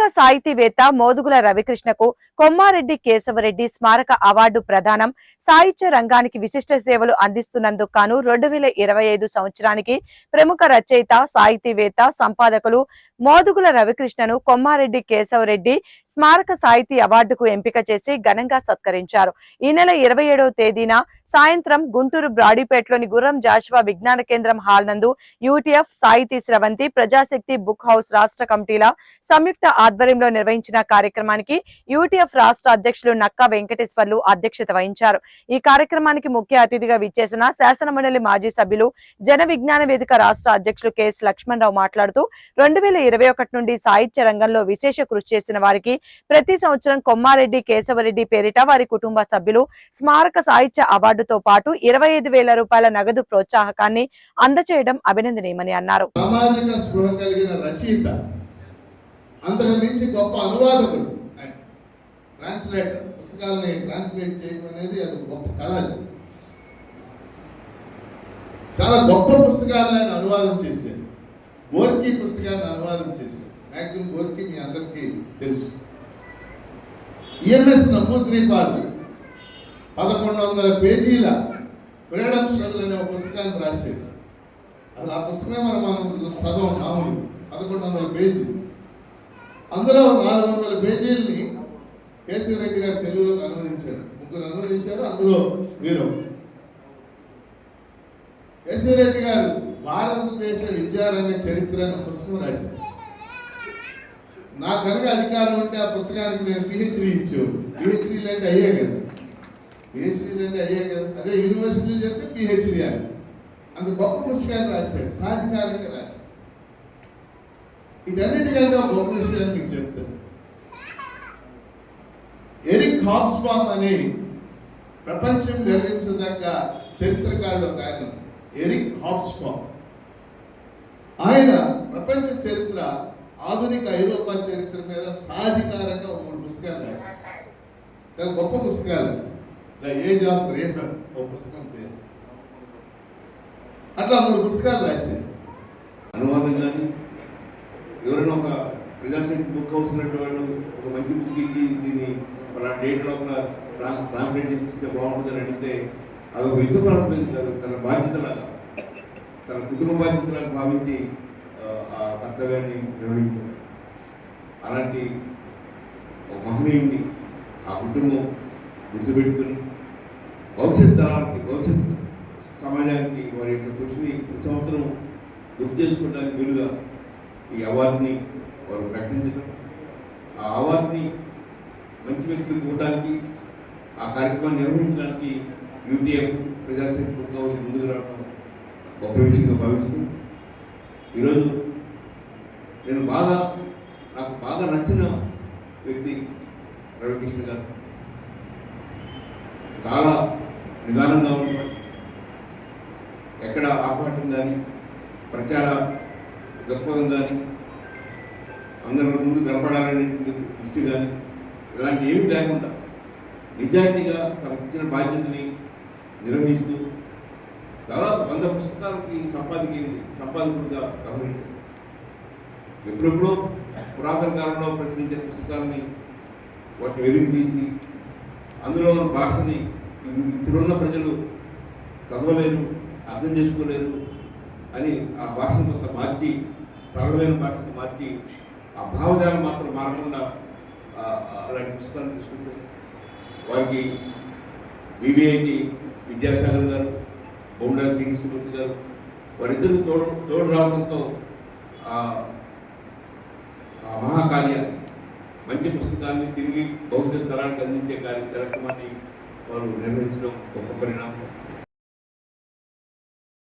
ప్రముఖ సాహితీవేత్త మోదుగుల రవికృష్ణకు కొమ్మారెడ్డి కేశవరెడ్డి స్మారక అవార్డు ప్రదానం సాహిత్య రంగానికి విశిష్ట సేవలు అందిస్తున్నందుకు గాను రెండు వేల ఇరవై ఐదు సంవత్సరానికి ప్రముఖ రచయిత సాహితీవేత్త సంపాదకులు మోదుగుల రవికృష్ణను కొమ్మారెడ్డి కేశవరెడ్డి స్మారక సాహితీ అవార్డుకు ఎంపిక చేసి ఘనంగా సత్కరించారు. ఈ నెల ఇరవై ఏడవ తేదీన సాయంత్రం గుంటూరు బ్రాడీపేటలోని గుర్రం జాషువా విజ్ఞాన కేంద్రం హాల్ నందు యూటీఎఫ్ సాహితీ స్రవంతి ప్రజాశక్తి బుక్ హౌస్ రాష్ట్ర కమిటీల సంయుక్త ఆధ్వర్యంలో నిర్వహించిన కార్యక్రమానికి యూటీఎఫ్ రాష్ట్ర అధ్యక్షులు నక్కా వెంకటేశ్వర్లు అధ్యక్షత వహించారు. ఈ కార్యక్రమానికి ముఖ్య అతిథిగా విచ్చేసిన శాసన మండలి మాజీ సభ్యులు జన విజ్ఞాన వేదిక రాష్ట్ర అధ్యక్షులు కెఎస్ లక్ష్మణరావు మాట్లాడుతూ రెండు వేల ఇరవై ఒకటి నుండి సాహిత్య రంగంలో విశేష కృషి చేసిన వారికి ప్రతి సంవత్సరం కొమ్మారెడ్డి కేశవరెడ్డి పేరిట వారి కుటుంబ సభ్యులు స్మారక సాహిత్య అవార్డుతో పాటు ఇరవై ఐదు వేల రూపాయల నగదు ప్రోత్సాహకాన్ని అందచేయడం అభినందనీయమని అన్నారు. సామాజిక స్పృహ కలిగిన రచయిత అంతకు మించి గొప్ప అనువాదకుడు. ఆయన ట్రాన్స్లేటర్ పుస్తకాలని ట్రాన్స్లేట్ చేయడం అనేది అది గొప్ప కళ అది. చాలా గొప్ప పుస్తకాలను ఆయన అనువాదం చేశారు గోర్కీ పుస్తకాన్ని అనువాదం చేశారు మ్యాక్సిమం గోర్కీ మీ అందరికీ తెలుసు. ఈఎంఎస్ నమోద్రీపాలు పదకొండు వందల పేజీల ఫ్రీడమ్ స్ట్రగుల్ అనే ఒక పుస్తకాన్ని రాశారు అసలు ఆ పుస్తకమే మనం మనం చదవం మామూలు పదకొండు వందల పేజీ అందులో నాలుగు వందల పేజీలని కేశవరెడ్డి గారు తెలుగులోకి అనువదించారు. ముగ్గురు అనువదించారు అందులో వీరు. కేశవరెడ్డి గారు భారతదేశ విద్యాలయ చరిత్ర అనే పుస్తకం రాశారు. నా కనుక అధికారం ఉంటే ఆ పుస్తకానికి నేను పిహెచ్డి ఇచ్చాను. పిహెచ్డీలు అంటే అయ్యే కదా. పిహెచ్డీలు అంటే అయ్యే కదా. అదే యూనివర్సిటీలు చెప్తే పిహెచ్డి అని. అంత గొప్ప పుస్తకాన్ని రాశాడు సాధికారంగా రాశాడు వీటన్నిటికంటే ఒక గొప్ప విషయాన్ని మీకు చెప్తాను. ఎరిక్ హాబ్స్బామ్ అని ప్రపంచం గర్వించదగ్గ చరిత్రకారుడు ఒక ఆయన. ఎరిక్ హాబ్స్బామ్ ఆయన ప్రపంచ చరిత్ర ఆధునిక ఐరోపా చరిత్ర మీద సాధికారంగా ఒక మూడు పుస్తకాలు రాశారు. చాలా గొప్ప పుస్తకాలు. ద ఏజ్ ఆఫ్ రేసన్ ఒక పుస్తకం పేరు. అట్లా మూడు పుస్తకాలు రాశారు అనువాదం కానీ ఎవరైనా ఒక ప్రజాశక్తి బుక్ హౌస్ ఉన్నట్టు వాళ్ళు ఒక ఇది బుక్ దీన్ని మన డేట్ లోపల ట్రాన్స్లేట్ చేసి ఇస్తే బాగుంటుందని అడిగితే అదొక యుద్ధ ప్రారంభం కాదు తన బాధ్యతలాగా తన కుటుంబ బాధ్యతలాగా భావించి ఆ, ఆ కర్తవ్యాన్ని నిర్వహించారు. అలాంటి ఒక మహనీయుడిని ఆ కుటుంబం గుర్తుపెట్టుకుని భవిష్యత్ తరాలకి భవిష్యత్ సమాజానికి వారి యొక్క కృషిని ప్రతి సంవత్సరం గుర్తు చేసుకోవడానికి వీలుగా ఈ అవార్డుని వారు ప్రకటించడం ఆ అవార్డుని మంచి వ్యక్తులు ఇవ్వడానికి ఆ కార్యక్రమాన్ని నిర్వహించడానికి యూటీఎఫ్ ప్రజాశక్తి బుక్ ముందుకు రావడం గొప్ప విషయంగా భావిస్తూ ఈరోజు నేను బాగా నాకు బాగా నచ్చిన వ్యక్తి రవికృష్ణ గారు. చాలా నిదానంగా ఉంటాడు ఎక్కడ ఆర్భాటం కానీ ప్రచార దృక్పథం కానీ అందరి ముందు కనపడాలనే దృష్టి కానీ అలాంటి ఏమి లేకుండా నిజాయితీగా తనకు ఇచ్చిన బాధ్యతని నిర్వహిస్తూ దాదాపు వంద పుస్తకాలకి సంపాదికి సంపాదకుడిగా వ్యవహరించారు. ఎప్పుడెప్పుడో పురాతన కాలంలో ప్రచురించిన పుస్తకాలని వాటిని వెలుగు తీసి అందులో ఉన్న భాషని ఇప్పుడున్న ప్రజలు చదవలేరు అర్థం చేసుకోలేరు అని ఆ భాషను కొంత మార్చి సరళమైన భాషను మార్చి ఆ భావజాలం మాత్రం మారకుండా అలాంటి పుస్తకాన్ని తీసుకుంటారు వారికి వివిఐటి విద్యాసాగర్ గారు బొమ్మడా శ్రీకృష్ణమూర్తి గారు వారిద్దరూ తోడు తోడు రావడంతో ఆ మహాకార్యాన్ని మంచి పుస్తకాన్ని తిరిగి భవిష్యత్ తరానికి అందించే కార్య కార్యక్రమాన్ని వారు నిర్వహించడం గొప్ప పరిణామం.